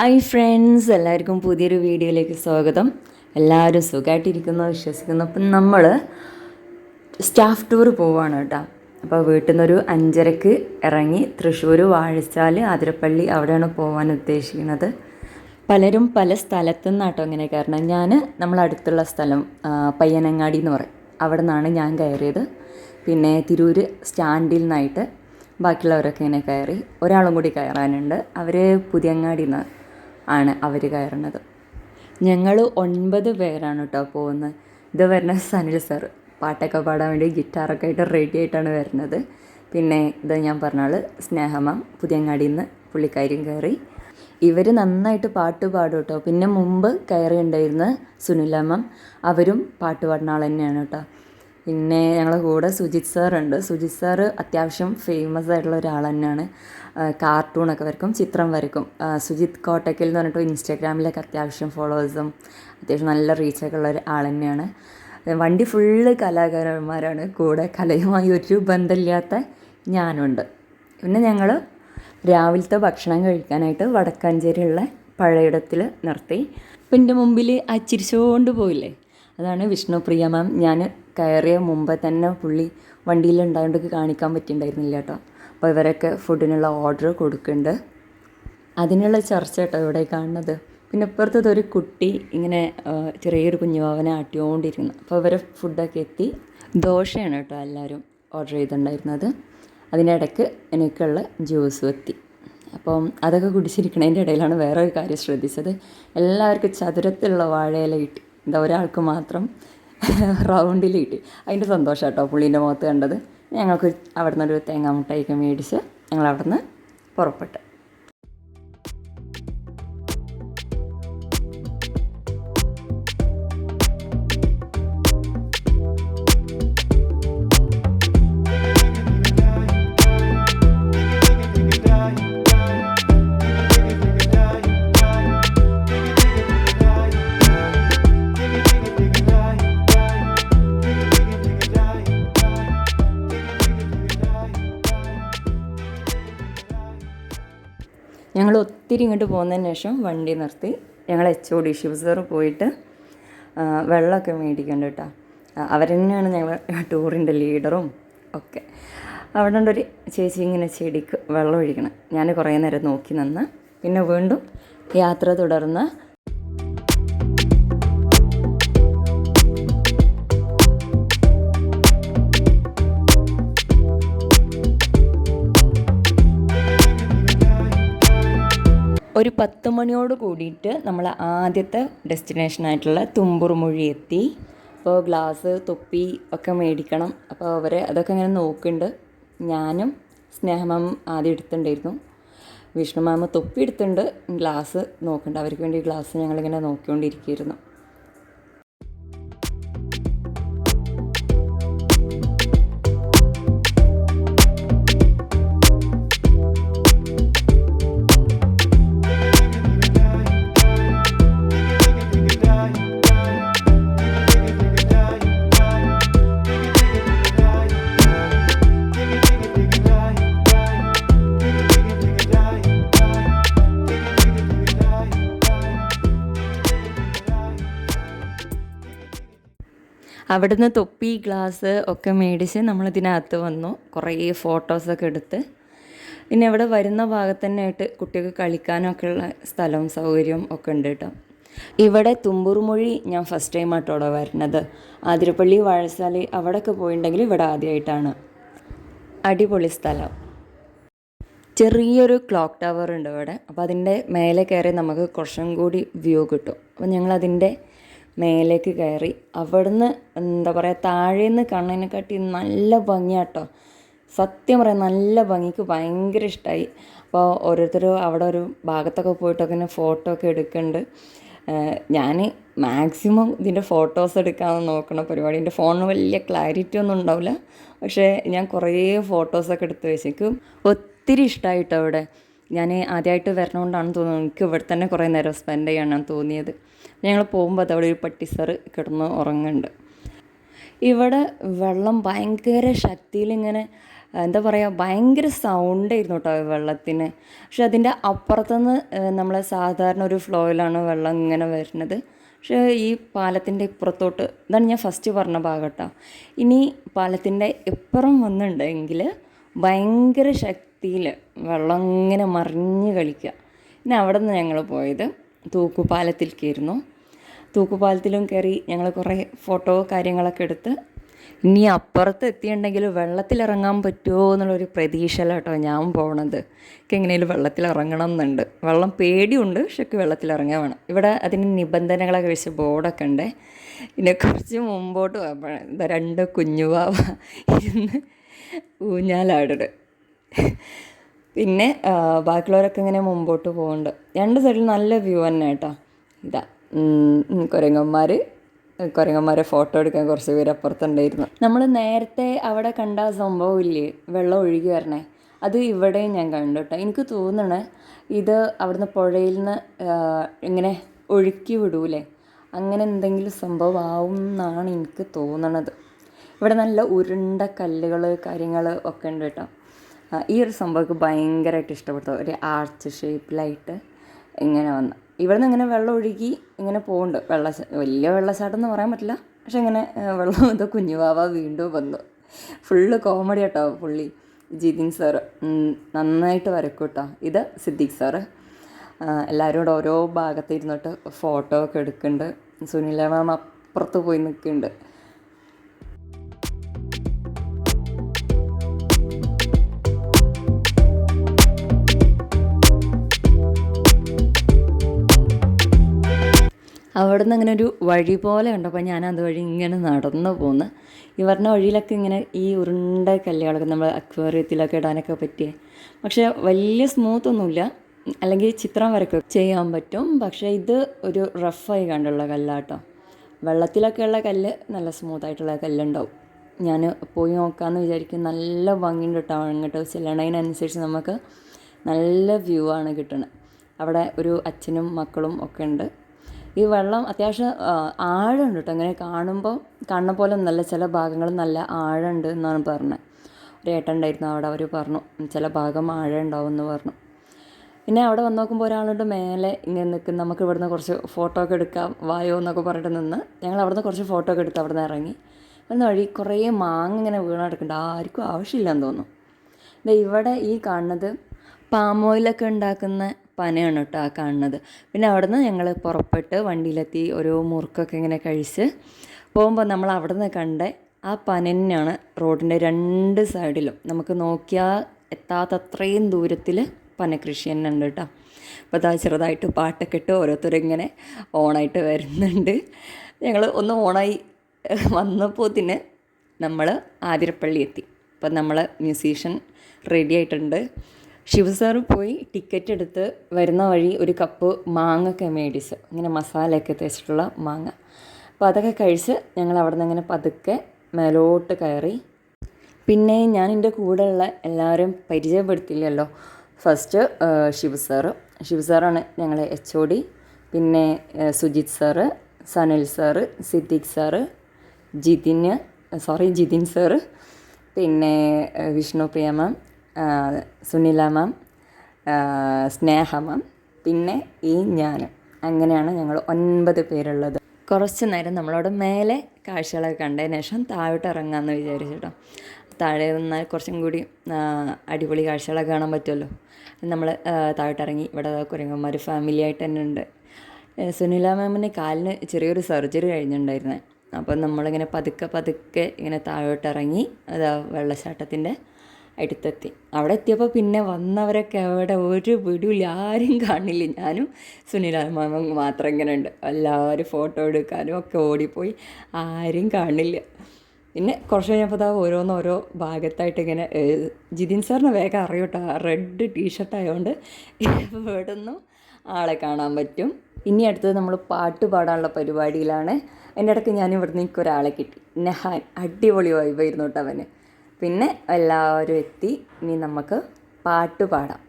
Hi friends എല്ലാവർക്കും പുതിയൊരു വീഡിയോയിലേക്ക് സ്വാഗതം. എല്ലാവരും സുഖമായിട്ടിരിക്കുന്നു വിശ്വസിക്കുന്നു. അപ്പം നമ്മൾ സ്റ്റാഫ് ടൂർ പോവാണ് കേട്ടോ. അപ്പോൾ വീട്ടിൽ നിന്നൊരു അഞ്ചരക്ക് ഇറങ്ങി തൃശ്ശൂർ വാഴച്ചാൽ അതിരപ്പള്ളി അവിടെയാണ് പോകാൻ ഉദ്ദേശിക്കുന്നത്. പലരും പല സ്ഥലത്തു നിന്നാട്ടോ ഇങ്ങനെ കയറണം ഞാൻ നമ്മളടുത്തുള്ള സ്ഥലം പയ്യനങ്ങാടി എന്ന് പറയും. അവിടെ നിന്നാണ് ഞാൻ കയറിയത്. പിന്നെ തിരൂർ സ്റ്റാൻഡിൽ നിന്നായിട്ട് ബാക്കിയുള്ളവരൊക്കെ ഇങ്ങനെ കയറി ഒരാളും കൂടി കയറാനുണ്ട്. അവർ പുതിയങ്ങാടി നിന്ന് ആണ് അവർ കയറുന്നത്. ഞങ്ങൾ ഒൻപത് പേരാണ് കേട്ടോ പോകുന്നത്. ഇത് വരുന്ന സനിൽ സാർ പാട്ടൊക്കെ പാടാൻ വേണ്ടി ഗിറ്റാറൊക്കെ ആയിട്ട് റെഡി ആയിട്ടാണ് വരുന്നത്. പിന്നെ ഇത് ഞാൻ പറഞ്ഞാൽ സ്നേഹമാം പുതിയങ്ങാടിയിൽ നിന്ന് പുള്ളിക്കാരിയും കയറി. ഇവർ നന്നായിട്ട് പാട്ട് പാടും കേട്ടോ പിന്നെ മുമ്പ് കയറി ഉണ്ടായിരുന്ന സുനിലമ്മ അവരും പാട്ട് പാടുന്ന ആൾ തന്നെയാണ് കേട്ടോ പിന്നെ ഞങ്ങളുടെ കൂടെ സുജിത് സാറുണ്ട് സുജിത് സാറ് അത്യാവശ്യം ഫേമസ് ആയിട്ടുള്ള ഒരാൾ തന്നെയാണ്. കാർട്ടൂണൊക്കെ വരക്കും ചിത്രം വരക്കും സുജിത് കോട്ടക്കൽ എന്ന് പറഞ്ഞിട്ട് ഇൻസ്റ്റാഗ്രാമിലൊക്കെ അത്യാവശ്യം ഫോളോവേഴ്സും അത്യാവശ്യം നല്ല റീച്ചൊക്കെ ഉള്ള ഒരു ആൾ തന്നെയാണ്. വണ്ടി ഫുള്ള് കലാകാരന്മാരാണ്. കൂടെ കലയുമായി ഒരു ബന്ധമില്ലാത്ത ഞാനുണ്ട്. പിന്നെ ഞങ്ങൾ രാവിലത്തെ ഭക്ഷണം കഴിക്കാനായിട്ട് വടക്കാഞ്ചേരിയുള്ള പഴയിടത്തിൽ നിർത്തി. അപ്പം എന്റെ മുമ്പിൽ ആ ചിരിച്ചുകൊണ്ട് പോയില്ലേ? അതാണ് വിഷ്ണുപ്രിയ മാം ഞാൻ കയറിയ മുമ്പ് തന്നെ പുള്ളി വണ്ടിയിലുണ്ടായതുകൊണ്ട് കാണിക്കാൻ പറ്റിയിട്ടുണ്ടായിരുന്നില്ല കേട്ടോ. അപ്പോൾ ഇവരൊക്കെ ഫുഡിനുള്ള ഓർഡർ കൊടുക്കുന്നുണ്ട്. അതിനുള്ള ചർച്ച കേട്ടോ ഇവിടെ കാണുന്നത്. പിന്നെ ഇപ്പുറത്തത് ഒരു കുട്ടി ഇങ്ങനെ ചെറിയൊരു കുഞ്ഞുവാവനെ ആട്ടിയോണ്ടിരുന്നു. അപ്പോൾ ഇവരെ ഫുഡൊക്കെ എത്തി. ദോശയാണ് കേട്ടോ എല്ലാവരും ഓർഡർ ചെയ്തിട്ടുണ്ടായിരുന്നത്. അതിനിടയ്ക്ക് എനിക്കുള്ള ജ്യൂസ് എത്തി. അപ്പം അതൊക്കെ കുടിച്ചിരിക്കണതിന്റെ ഇടയിലാണ് വേറെ ഒരു കാര്യം ശ്രദ്ധിച്ചത്. എല്ലാവർക്കും ചതുരത്തിലുള്ള വാഴയില കിട്ടി. എന്താ ഒരാൾക്ക് മാത്രം റൗണ്ടിൽ കിട്ടി അതിന്റെ സന്തോഷം കേട്ടോ പുള്ളീന്റെ മുഖത്ത് കണ്ടത്. ഞങ്ങൾക്ക് അവിടെ നിന്നൊരു തേങ്ങാമുട്ടായിക്ക് മേടിച്ച് ഞങ്ങൾ അവിടെ നിന്ന് പുറപ്പെട്ടു. ഒത്തിരി ഇങ്ങോട്ട് പോകുന്നതിന് ശേഷം വണ്ടി നിർത്തി. ഞങ്ങൾ എച്ച് ഒ ഡി ശിവസർ പോയിട്ട് വെള്ളമൊക്കെ മേടിക്കണ്ട കേട്ടോ. അവർ തന്നെയാണ് ഞങ്ങൾ ടൂറിന്റെ ലീഡറും ഒക്കെ. അവിടെ ഉണ്ടൊരു ചേച്ചി ഇങ്ങനെ ചെടിക്ക് വെള്ളം ഒഴിക്കണം. ഞാൻ കുറേ നേരം നോക്കി നിന്ന്. പിന്നെ വീണ്ടും യാത്ര തുടർന്ന് ഒരു പത്ത് മണിയോട് കൂടിയിട്ട് നമ്മൾ ആദ്യത്തെ ഡെസ്റ്റിനേഷനായിട്ടുള്ള തുമ്പുറുമൊഴി എത്തി. അപ്പോൾ ഗ്ലാസ് തൊപ്പി ഒക്കെ മേടിക്കണം. അപ്പോൾ അവരെ അതൊക്കെ ഇങ്ങനെ നോക്കുന്നുണ്ട്. ഞാനും സ്നേഹമാം ആദ്യം എടുത്തിട്ടുണ്ടായിരുന്നു. വിഷ്ണു മാമ തൊപ്പി എടുത്തിട്ടുണ്ട്. ഗ്ലാസ് നോക്കുന്നുണ്ട് അവർക്ക് വേണ്ടി ഗ്ലാസ് ഞങ്ങളിങ്ങനെ നോക്കിക്കൊണ്ടിരിക്കുകയായിരുന്നു. അവിടുന്ന് തൊപ്പി ഗ്ലാസ് ഒക്കെ മേടിച്ച് നമ്മളിതിനകത്ത് വന്നു. കുറേ ഫോട്ടോസൊക്കെ എടുത്ത്. പിന്നെ അവിടെ വരുന്ന ഭാഗത്ത് തന്നെ ആയിട്ട് കുട്ടികൾക്ക് കളിക്കാനൊക്കെ ഉള്ള സ്ഥലവും സൗകര്യവും ഒക്കെ ഉണ്ട് കേട്ടോ. ഇവിടെ തുമ്പൂർമൊഴി ഞാൻ ഫസ്റ്റ് ടൈം ആട്ടോ അവിടെ വരുന്നത്. ആതിരപ്പള്ളി വാഴസാലി അവിടെയൊക്കെ പോയിട്ടുണ്ടെങ്കിൽ ഇവിടെ ആദ്യമായിട്ടാണ് അടിപൊളി സ്ഥലം. ചെറിയൊരു ക്ലോക്ക് ടവർ ഉണ്ട് ഇവിടെ. അപ്പോൾ അതിന്റെ മേലെ കയറി നമുക്ക് കുറച്ചും കൂടി വ്യൂ കിട്ടും. അപ്പോൾ ഞങ്ങൾ അതിന്റെ മേലേക്ക് കയറി. അവിടുന്ന് എന്താ പറയുക താഴേന്ന് കണ്ണിനെ കാട്ടി നല്ല ഭംഗിയാട്ടോ. സത്യം പറയാം നല്ല ഭംഗിക്ക് ഭയങ്കര ഇഷ്ടമായി അപ്പോൾ ഓരോരുത്തരും അവിടെ ഒരു ഭാഗത്തൊക്കെ പോയിട്ടൊക്കെ ഇങ്ങനെ ഫോട്ടോ ഒക്കെ എടുക്കുന്നുണ്ട് ഞാൻ മാക്സിമം ഇതിന്റെ ഫോട്ടോസ് എടുക്കാമെന്ന് നോക്കണ പരിപാടി. എന്റെ ഫോണിന് വലിയ ക്ലാരിറ്റി ഒന്നും ഉണ്ടാവില്ല. പക്ഷേ ഞാൻ കുറേ ഫോട്ടോസൊക്കെ എടുത്ത് വെച്ചേക്കും. ഒത്തിരി ഇഷ്ടമായിട്ടോ അവിടെ. ഞാൻ ആദ്യമായിട്ട് വരണോണ്ടാണ് തോന്നുന്നത് എനിക്ക് ഇവിടെ തന്നെ കുറേ നേരം സ്പെൻഡ് ചെയ്യാനാണ് തോന്നിയത്. ഞങ്ങൾ പോകുമ്പോൾ അതവിടെ ഒരു പട്ടിസർ കിടന്ന് ഉറങ്ങുന്നുണ്ട്. ഇവിടെ വെള്ളം ഭയങ്കര ശക്തിയിൽ ഇങ്ങനെ എന്താ പറയുക ഭയങ്കര സൗണ്ടായിരുന്നു കേട്ടോ വെള്ളത്തിന്. പക്ഷെ അതിന്റെ അപ്പുറത്തുനിന്ന് നമ്മൾ സാധാരണ ഒരു ഫ്ലോയിലാണ് വെള്ളം ഇങ്ങനെ വരുന്നത്. പക്ഷേ ഈ പാലത്തിന്റെ ഇപ്പുറത്തോട്ട് ഇതാണ് ഞാൻ ഫസ്റ്റ് പറഞ്ഞ ഭാഗം കേട്ടോ ഇനി പാലത്തിന്റെ ഇപ്പുറം വന്നിട്ടുണ്ടെങ്കിൽ ഭയങ്കര ശക്തിയിൽ വെള്ളം ഇങ്ങനെ മറിഞ്ഞ് കളിക്കുക. പിന്നെ അവിടെ നിന്ന് ഞങ്ങൾ പോയത് തൂക്കുപാലത്തിലേക്കായിരുന്നു. തൂക്കുപാലത്തിലും കയറി ഞങ്ങൾ കുറേ ഫോട്ടോ കാര്യങ്ങളൊക്കെ എടുത്ത് ഇനി അപ്പുറത്ത് എത്തിയിട്ടുണ്ടെങ്കിൽ വെള്ളത്തിലിറങ്ങാൻ പറ്റുമോ എന്നുള്ളൊരു പ്രതീക്ഷയിലാട്ടോ ഞാൻ പോണത്. എനിക്ക് എങ്ങനെയും വെള്ളത്തിലിറങ്ങണം എന്നുണ്ട് വെള്ളം പേടിയുണ്ട് പക്ഷെ വെള്ളത്തിലിറങ്ങാൻ വേണം. ഇവിടെ അതിന് നിബന്ധനകളൊക്കെ വെച്ച് ബോർഡൊക്കെ ഉണ്ട്. പിന്നെ കുറച്ച് മുമ്പോട്ട് എന്താ രണ്ട് കുഞ്ഞുവാവ ഇരുന്ന് ഊഞ്ഞാലാടുന്നത് പിന്നെ ബാക്കിയുള്ളവരൊക്കെ ഇങ്ങനെ മുമ്പോട്ട് പോകുന്നുണ്ട് രണ്ട് സൈഡിൽ നല്ല വ്യൂ തന്നെ കേട്ടോ. ഇതാ കുരങ്ങന്മാർ കുരങ്ങന്മാരെ. ഫോട്ടോ എടുക്കാൻ കുറച്ച് പേര് അപ്പുറത്തുണ്ടായിരുന്നു. നമ്മൾ നേരത്തെ അവിടെ കണ്ട സംഭവമില്ലേ വെള്ളം ഒഴുകി വരണേ. അത് ഇവിടെയും ഞാൻ കണ്ടു കേട്ടോ. എനിക്ക് തോന്നണേ ഇത് അവിടുന്ന് പുഴയിൽ നിന്ന് ഇങ്ങനെ ഒഴുക്കി വിടൂലേ. അങ്ങനെ എന്തെങ്കിലും സംഭവമാവും എന്നാണ് എനിക്ക് തോന്നണത്. ഇവിടെ നല്ല ഉരുണ്ട കല്ലുകൾ കാര്യങ്ങൾ ഒക്കെ ഉണ്ട് കേട്ടോ. ഈ ഒരു സംഭവമൊക്കെ ഭയങ്കരമായിട്ട് ഇഷ്ടപ്പെട്ടു. ഒരു ആർച്ച് ഷേപ്പിലായിട്ട് ഇങ്ങനെ വന്ന്. ഇവിടെ നിന്ന് ഇങ്ങനെ വെള്ളം ഒഴുകി ഇങ്ങനെ പോകുന്നുണ്ട് വെള്ള വലിയ വെള്ളച്ചാട്ടം എന്ന് പറയാൻ പറ്റില്ല. പക്ഷെ ഇങ്ങനെ വെള്ളം വെള്ളം കുഞ്ഞു കുഞ്ഞുവാവ വീണ്ടും വന്നു. ഫുള്ള് കോമഡി കേട്ടോ പുള്ളി ജിതിൻ സാറ് നന്നായിട്ട് വരക്കും കേട്ടോ ഇത് സിദ്ദീഖ് സാറ് എല്ലാവരും കൂടെ ഓരോ ഭാഗത്ത് ഇരുന്നിട്ട് ഫോട്ടോ ഒക്കെ എടുക്കുന്നുണ്ട്. സുനില മാം അപ്പുറത്ത് പോയി നിൽക്കുന്നുണ്ട്. അവിടെ നിന്ന് അങ്ങനെ ഒരു വഴി പോലെ കണ്ടപ്പോൾ ഞാൻ അതുവഴി ഇങ്ങനെ നടന്നു പോന്ന്. ഈ പറഞ്ഞ വഴിയിലൊക്കെ ഇങ്ങനെ ഈ ഉരുണ്ട കല്ലുകളൊക്കെ നമ്മൾ അക്വേറിയത്തിലൊക്കെ ഇടാനൊക്കെ പറ്റിയ. പക്ഷേ വലിയ സ്മൂത്ത് ഒന്നുമില്ല. അല്ലെങ്കിൽ ചിത്രം വരയ്ക്കുക ചെയ്യാൻ പറ്റും. പക്ഷേ ഇത് ഒരു റഫായി കണ്ടുള്ള കല്ലാട്ടോ. വെള്ളത്തിലൊക്കെയുള്ള കല്ല് നല്ല സ്മൂത്തായിട്ടുള്ള കല്ലുണ്ടാവും. ഞാൻ പോയി നോക്കാമെന്ന് വിചാരിക്കും നല്ല ഭംഗിയുണ്ട് കേട്ടോ അങ്ങോട്ട് ചെല്ലണതിനനുസരിച്ച് നമുക്ക് നല്ല വ്യൂ ആണ് കിട്ടുന്നത് അവിടെ ഒരു അച്ഛനും മക്കളും ഒക്കെ ഉണ്ട്. ഈ വെള്ളം അത്യാവശ്യം ആഴമുണ്ട് കേട്ടോ ഇങ്ങനെ കാണുമ്പോൾ കാണുന്ന പോലെ നല്ല ചില ഭാഗങ്ങൾ നല്ല ആഴമുണ്ട് എന്നാണ് പറഞ്ഞത് ഒരു ഏട്ടൻ ഉണ്ടായിരുന്നു അവിടെ അവർ പറഞ്ഞു ചില ഭാഗം ആഴമുണ്ടാവും എന്ന് പറഞ്ഞു. പിന്നെ അവിടെ വന്ന് നോക്കുമ്പോൾ ഒരാളുണ്ട് മേലെ ഇങ്ങനെ നിൽക്കും നമുക്ക് ഇവിടുന്ന് കുറച്ച് ഫോട്ടോ ഒക്കെ എടുക്കാം വായോ എന്നൊക്കെ പറഞ്ഞിട്ട് നിന്ന്. ഞങ്ങൾ അവിടുന്ന് കുറച്ച് ഫോട്ടോ ഒക്കെ എടുത്ത് അവിടെ ഇറങ്ങി. വന്ന വഴി കുറേ മാങ്ങ ഇങ്ങനെ വീണ് കിടക്കുന്നുണ്ട്. ആർക്കും ആവശ്യമില്ലെന്ന് തോന്നുന്നു. ഇവിടെ ഈ കാണുന്നത് പാമോയിലൊക്കെ ഉണ്ടാക്കുന്ന പനയാണ് കേട്ടോ ആ കാണുന്നത്. പിന്നെ അവിടുന്ന് ഞങ്ങൾ പുറപ്പെട്ട് വണ്ടിയിലെത്തി ഓരോ മുറുക്കൊക്കെ ഇങ്ങനെ കഴിച്ച് പോകുമ്പോൾ നമ്മൾ അവിടെ നിന്ന് കണ്ട ആ പന തന്നെയാണ് റോഡിന്റെ രണ്ട് സൈഡിലും. നമുക്ക് നോക്കിയാൽ എത്താത്തത്രയും ദൂരത്തിൽ പനകൃഷി തന്നെ ഉണ്ട് കേട്ടോ അപ്പോൾ അതാ ചെറുതായിട്ട് പാട്ടൊക്കെ ഇട്ട് ഓരോരുത്തരിങ്ങനെ ഓണായിട്ട് വരുന്നുണ്ട്. ഞങ്ങൾ ഒന്ന് ഓണായി വന്നപ്പോൾ തന്നെ നമ്മൾ ആതിരപ്പള്ളി എത്തി. അപ്പം നമ്മൾ മ്യൂസീഷ്യൻ റെഡി ആയിട്ടുണ്ട്. ശിവ സാറ് പോയി ടിക്കറ്റ് എടുത്ത് വരുന്ന വഴി ഒരു കപ്പ് മാങ്ങൊക്കെ മേടിച്ച് ഇങ്ങനെ മസാലയൊക്കെ തേച്ചിട്ടുള്ള മാങ്ങ. അപ്പോൾ അതൊക്കെ കഴിച്ച് ഞങ്ങൾ അവിടെ നിന്ന് ഇങ്ങനെ പതുക്കെ മേലോട്ട് കയറി. പിന്നെ ഞാൻ എന്റെ കൂടെയുള്ള എല്ലാവരും പരിചയപ്പെടുത്തില്ലല്ലോ ഫസ്റ്റ് ശിവ സാറ് ശിവ സാറാണ് ഞങ്ങളെ എച്ച് ഒ ഡി. പിന്നെ Sujith sir Sanil sir Siddique sir Jithin sorry Jithin sir. പിന്നെ വിഷ്ണു പ്രിയ മാം സുനില മാം സ്നേഹ മാം പിന്നെ ഈ ഞാൻ അങ്ങനെയാണ് ഞങ്ങൾ ഒൻപത് പേരുള്ളത്. കുറച്ച് നേരം നമ്മളോട് മേലെ കാഴ്ചകളൊക്കെ കണ്ടതിന് ശേഷം താഴോട്ട് ഇറങ്ങാമെന്ന് വിചാരിച്ചിട്ടോ താഴെ നിന്നാൽ കുറച്ചും കൂടി അടിപൊളി കാഴ്ചകളൊക്കെ കാണാൻ പറ്റുമല്ലോ. നമ്മൾ താഴോട്ട് ഇറങ്ങി ഇവിടെ കുരങ്ങന്മാർ ഫാമിലി ആയിട്ട് തന്നെ ഉണ്ട്. സുനില മാമിന് കാലിന് ചെറിയൊരു സർജറി കഴിഞ്ഞിട്ടുണ്ടായിരുന്നേ. അപ്പം നമ്മളിങ്ങനെ പതുക്കെ പതുക്കെ ഇങ്ങനെ താഴോട്ട് ഇറങ്ങി അതാ വെള്ളച്ചാട്ടത്തിന്റെ അടുത്തെത്തി. അവിടെ എത്തിയപ്പോൾ പിന്നെ വന്നവരൊക്കെ അവിടെ ഒരു പിടിയില്ല ആരും കാണില്ല. ഞാനും സുനില മാമ മാത്രം ഇങ്ങനെ ഉണ്ട്. എല്ലാവരും ഫോട്ടോ എടുക്കാനും ഒക്കെ ഓടിപ്പോയി. ആരും കാണില്ല. പിന്നെ കുറച്ച് കഴിഞ്ഞപ്പോൾ ഓരോന്നോരോ ഭാഗത്തായിട്ട് ഇങ്ങനെ ജിതിൻ സാറിന് വേഗം അറിയൂട്ടോ റെഡ് ടീഷർട്ട് ആയതുകൊണ്ട് ഇവിടെ നിന്നും ആളെ കാണാൻ പറ്റും. ഇനി അടുത്തത് നമ്മൾ പാട്ട് പാടാനുള്ള പരിപാടിയിലാണ്. എന്റെ ഇടയ്ക്ക് ഞാൻ ഇവിടുന്ന് എനിക്ക് ഒരാളെ കിട്ടി. നെഹാൻ. അടിപൊളി വൈബായിരുന്നു കേട്ടോ അവന്. പിന്നെ എല്ലാവരും എത്തി. ഇനി നമുക്ക് പാട്ട് പാടാം.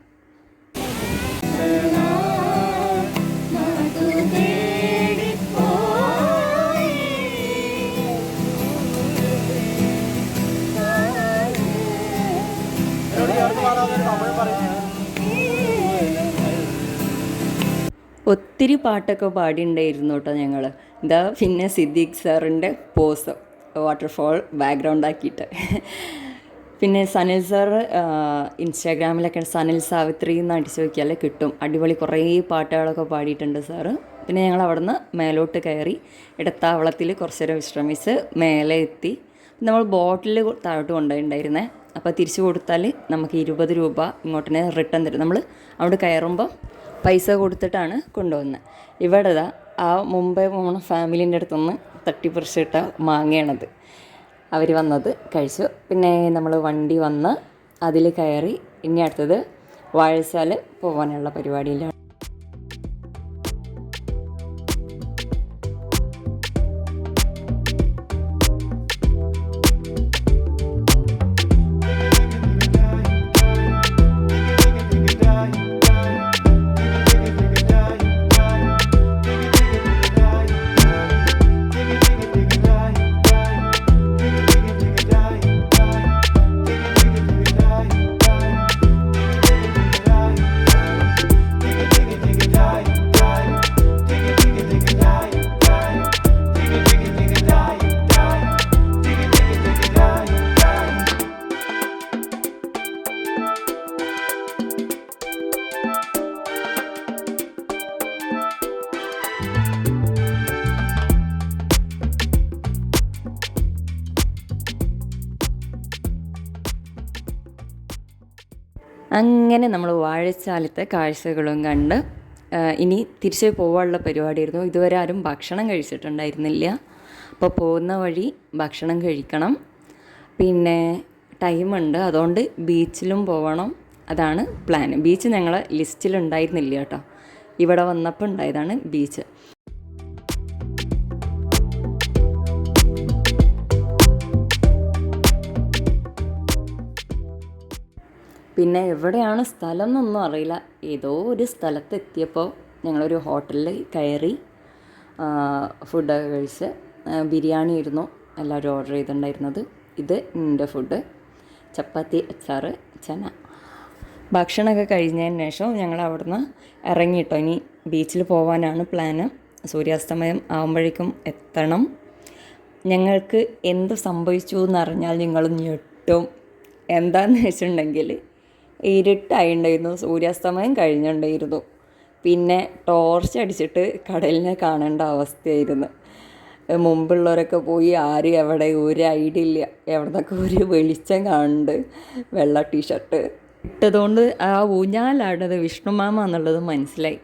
ഒത്തിരി പാട്ടൊക്കെ പാടിയിട്ടുണ്ടായിരുന്നു കേട്ടോ ഞങ്ങൾ ഇതാ പിന്നെ സിദ്ദീഖ് സാറിന്റെ പോസ്. വാട്ടർഫോൾ ബാക്ക്ഗ്രൗണ്ട് ആക്കിയിട്ട്. പിന്നെ സനിൽ സാർ ഇൻസ്റ്റാഗ്രാമിലൊക്കെ സനിൽ സാവിത്രി എന്ന് അടിച്ചു നോക്കിയാലേ കിട്ടും. അടിപൊളി കുറേ പാട്ടുകളൊക്കെ പാടിയിട്ടുണ്ട് സാറ് പിന്നെ ഞങ്ങൾ അവിടുന്ന് മേലോട്ട് കയറി ഇടത്താവളത്തിൽ കുറച്ച് നേരം വിശ്രമിച്ച് മേലെ എത്തി. നമ്മൾ ബോട്ടിൽ താഴോട്ട് കൊണ്ടുപോയിട്ടുണ്ടായിരുന്നേ അപ്പോൾ തിരിച്ചു കൊടുത്താൽ നമുക്ക് ഇരുപത് രൂപ ഇങ്ങോട്ടിനെ റിട്ടേൺ തരും. നമ്മൾ അവിടെ കയറുമ്പോൾ പൈസ കൊടുത്തിട്ടാണ് കൊണ്ടുവന്നത്. ഇവിടെ ആ മുമ്പേ പോണ ഫാമിലീന്റെ അടുത്തുനിന്ന് തട്ടിപ്പറിച്ചിട്ട മാങ്ങയാണത്. അവർ വന്നത് കഴിച്ചു. പിന്നെ നമ്മൾ വണ്ടി വന്ന് അതിൽ കയറി ഇനി അടുത്തത് വാഴച്ചാൽ പോകാനുള്ള പരിപാടിയിലാണ്. അങ്ങനെ നമ്മൾ വാഴച്ചാലത്തെ കാഴ്ചകളും കണ്ട് ഇനി തിരിച്ച് പോകാനുള്ള പരിപാടിയായിരുന്നു. ഇതുവരെ ആരും ഭക്ഷണം കഴിച്ചിട്ടുണ്ടായിരുന്നില്ല. അപ്പോൾ പോകുന്ന വഴി ഭക്ഷണം കഴിക്കണം. പിന്നെ ടൈമുണ്ട്. അതുകൊണ്ട് ബീച്ചിലും പോകണം അതാണ് പ്ലാൻ ബീച്ച് ഞങ്ങളെ ലിസ്റ്റിലുണ്ടായിരുന്നില്ല കേട്ടോ. ഇവിടെ വന്നപ്പോൾ ഉണ്ടായതാണ് ബീച്ച്. പിന്നെ എവിടെയാണ് സ്ഥലം എന്നൊന്നും അറിയില്ല. ഏതോ ഒരു സ്ഥലത്ത് എത്തിയപ്പോൾ ഞങ്ങളൊരു ഹോട്ടലിൽ കയറി ഫുഡൊക്കെ കഴിച്ച് ബിരിയാണി ആയിരുന്നു എല്ലാവരും ഓർഡർ ചെയ്തിട്ടുണ്ടായിരുന്നത്. ഇത് എന്റെ ഫുഡ്. ചപ്പാത്തി അച്ചാറ് ചന. ഭക്ഷണമൊക്കെ കഴിഞ്ഞതിന് ശേഷം ഞങ്ങൾ അവിടുന്ന് ഇറങ്ങിയിട്ടോ. ഇനി ബീച്ചിൽ പോകാനാണ് പ്ലാന്. സൂര്യാസ്തമയം ആകുമ്പോഴേക്കും എത്തണം. ഞങ്ങൾക്ക് എന്ത് സംഭവിച്ചു എന്നറിഞ്ഞാൽ നിങ്ങൾ ഞെട്ടും. എന്താണെന്ന് വെച്ചിട്ടുണ്ടെങ്കിൽ ഇരുട്ടായിട്ടുണ്ടായിരുന്നു. സൂര്യാസ്തമയം കഴിഞ്ഞുണ്ടായിരുന്നു. പിന്നെ ടോർച്ച് അടിച്ചിട്ട് കടലിനെ കാണേണ്ട അവസ്ഥയായിരുന്നു. മുമ്പുള്ളവരൊക്കെ പോയി ആരും എവിടെ ഒരു ഐഡിയ ഇല്ല. എവിടുന്നൊക്കെ ഒരു വെളിച്ചം കാണുന്നുണ്ട്. വെള്ള ടീഷർട്ട് ഇട്ടതുകൊണ്ട് ആ ഊഞ്ഞാലാടുന്നത് വിഷ്ണുമാമ എന്നുള്ളത് മനസ്സിലായി.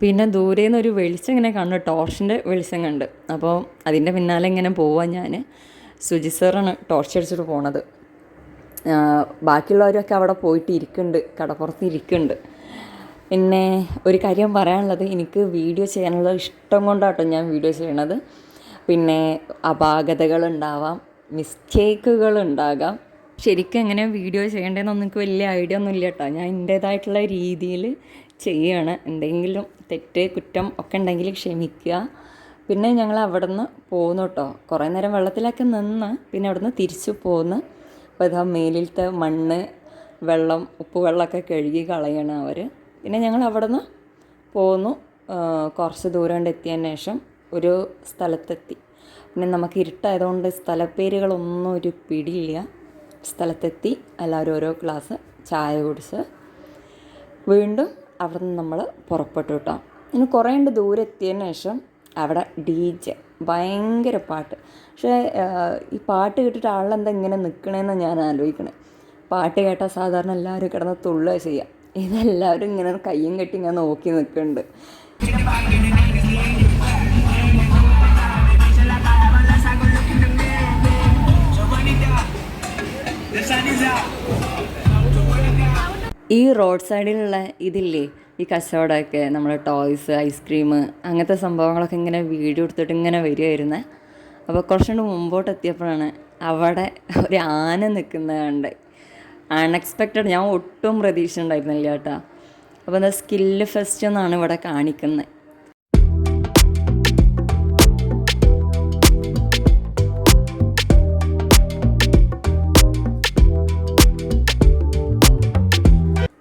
പിന്നെ ദൂരെ നിന്ന് ഒരു വെളിച്ചം ഇങ്ങനെ കാണുന്നു ടോർച്ചിന്റെ വെളിച്ചം കണ്ട്. അപ്പോൾ അതിന്റെ പിന്നാലെ ഇങ്ങനെ പോവാൻ ഞാൻ സുജി സാറാണ് ടോർച്ച് അടിച്ചിട്ട് പോണത്. ബാക്കിയുള്ളവരൊക്കെ അവിടെ പോയിട്ട് ഇരിക്കുന്നുണ്ട് കടപ്പുറത്ത് ഇരിക്കുന്നുണ്ട്. പിന്നെ ഒരു കാര്യം പറയാനുള്ളത് എനിക്ക് വീഡിയോ ചെയ്യാനുള്ള ഇഷ്ടം കൊണ്ടാട്ടോ ഞാൻ വീഡിയോ ചെയ്യണത്. പിന്നെ അപാകതകൾ ഉണ്ടാവാം മിസ്റ്റേക്കുകൾ ഉണ്ടാകാം ശരിക്കും എങ്ങനെ വീഡിയോ ചെയ്യേണ്ടതെന്നൊന്നും എനിക്ക് വലിയ ഐഡിയ ഒന്നും ഇല്ല കേട്ടോ. ഞാൻ എന്റേതായിട്ടുള്ള രീതിയിൽ ചെയ്യുകയാണ് എന്തെങ്കിലും തെറ്റ് കുറ്റം ഒക്കെ ഉണ്ടെങ്കിൽ ക്ഷമിക്കുക. പിന്നെ ഞങ്ങൾ അവിടെ നിന്ന് പോകുന്നു കേട്ടോ. കുറേ നേരം വെള്ളത്തിലൊക്കെ നിന്ന് പിന്നെ അവിടെ നിന്ന് തിരിച്ചു പോന്ന്. അപ്പോൾ ഇതാ മേലിലത്തെ മണ്ണ് വെള്ളം ഉപ്പ് വെള്ളമൊക്കെ കഴുകി കളയണം അവർ. പിന്നെ ഞങ്ങൾ അവിടെ നിന്ന് പോന്നു കുറച്ച് ദൂരം കൊണ്ട് എത്തിയതിന് ശേഷം ഒരു സ്ഥലത്തെത്തി. പിന്നെ നമുക്ക് ഇരുട്ടായതുകൊണ്ട് സ്ഥലപ്പേരുകളൊന്നും ഒരു പിടിയില്ല. സ്ഥലത്തെത്തി എല്ലാവരും ഓരോ ക്ലാസ് ചായ കുടിച്ച് വീണ്ടും അവിടെ നിന്ന് നമ്മൾ പുറപ്പെട്ടു കേട്ടോ. ഇനി കുറേ ഉണ്ട് ദൂരെ എത്തിയതിന് ശേഷം അവിടെ ഡി ജെ ഭയങ്കര പാട്ട്. പക്ഷേ ഈ പാട്ട് കേട്ടിട്ട് ആളെന്താ ഇങ്ങനെ നിൽക്കണേന്ന് ഞാൻ ആലോചിക്കണേ. പാട്ട് കേട്ടാൽ സാധാരണ എല്ലാവരും കിടന്ന് തുള്ളുക ചെയ്യുക ഇതെല്ലാവരും ഇങ്ങനെ കയ്യും കെട്ടി ഇങ്ങനെ നോക്കി നിൽക്കുന്നുണ്ട് ഈ റോഡ് സൈഡിലുള്ള ഇതില്ലേ ഈ കച്ചവടമൊക്കെ നമ്മൾ ടോയ്സ് ഐസ്ക്രീം അങ്ങനത്തെ സംഭവങ്ങളൊക്കെ ഇങ്ങനെ വീഡിയോ എടുത്തിട്ട് ഇങ്ങനെ വരികയായിരുന്നു. അപ്പോൾ കുറച്ചുകൂടി മുമ്പോട്ട് എത്തിയപ്പോഴാണ് അവിടെ ഒരു ആന നിൽക്കുന്നത് കണ്ട്. അൺഎക്സ്പെക്റ്റഡ് ഞാൻ ഒട്ടും പ്രതീക്ഷ ഉണ്ടായിരുന്നില്ല കേട്ടോ. അപ്പോൾ എന്താ സ്കില്ല് ഫെസ്റ്റ് എന്നാണ് ഇവിടെ കാണിക്കുന്നത്.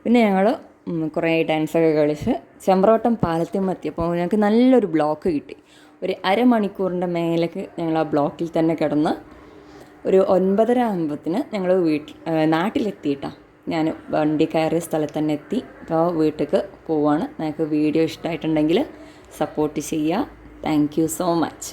പിന്നെ ഞങ്ങൾ കുറേ ഡാൻസൊക്കെ കളിച്ച് ചെമ്പ്രോട്ടം പാലത്തിന്മ എത്തിയപ്പോൾ ഞങ്ങൾക്ക് നല്ലൊരു ബ്ലോക്ക് കിട്ടി. ഒരു അരമണിക്കൂറിന്റെ മേലേക്ക് ഞങ്ങൾ ആ ബ്ലോക്കിൽ തന്നെ കിടന്ന് ഒരു ഒൻപതര ആകുമ്പത്തിന് ഞങ്ങൾ വീട്ടിൽ നാട്ടിലെത്തിയിട്ടാണ് ഞാൻ വണ്ടി കയറിയ സ്ഥലത്ത് തന്നെ എത്തി. അപ്പോൾ വീട്ടിലേക്ക് പോവാണ്. നിങ്ങൾക്ക് വീഡിയോ ഇഷ്ടമായിട്ടുണ്ടെങ്കിൽ സപ്പോർട്ട് ചെയ്യുക. Thank you so much